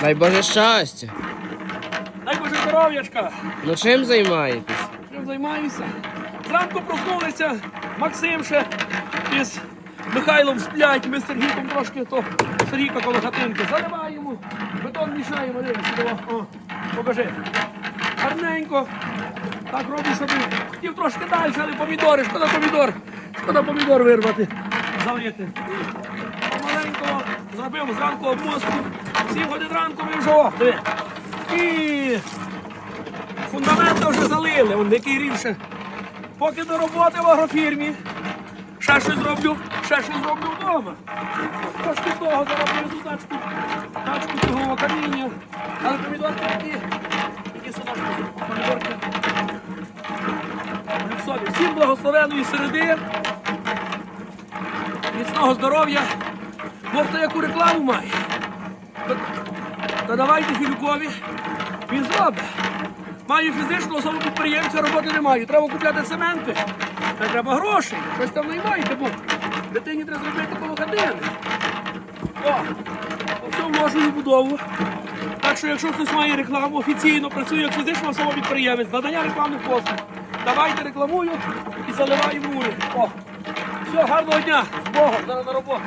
Дай Боже щастя. Дай Боже здоров'ячка. Ну чим займаєтесь? Чим займаюся? Зранку проснулися, Максим ще із Михайлом сплять, ми з Сергійком трошки то Сергійка коло хатинки заливаємо, бетон мішаємо, дивись, о, покажи. Гарненько. Так роблю, щоб хотів трошки далі, але помідори, шкода помідор. Шкода помідор вирвати, залити. Маленько зробив зранку обмозку. 7 годин ранку ми вже. І фундамент вже залили, он який рівше. Поки до роботи в агрофірмі. Ще щось зроблю, ще щось зроблю вдома. Трошки того зароблю тачку, тачку цього каміння. Але помідорки які. Які сюди помідорки. Всім благословеної середи. Міцного здоров'я. Бог то яку рекламу має. Та- давайте Філюкові. Він зробить. Маю фізичну особу підприємця, роботи не маю. Треба купляти цементи. Та треба грошей. Щось там наймайте, бо дитині треба зробити коло хатини. О, все вложу і будову. Так що, якщо хтось має рекламу, офіційно працює як фізична особа підприємець, надання рекламних послуг. Давайте рекламую і заливаю мури. О, все, гарного дня. З Богом, зараз на роботу.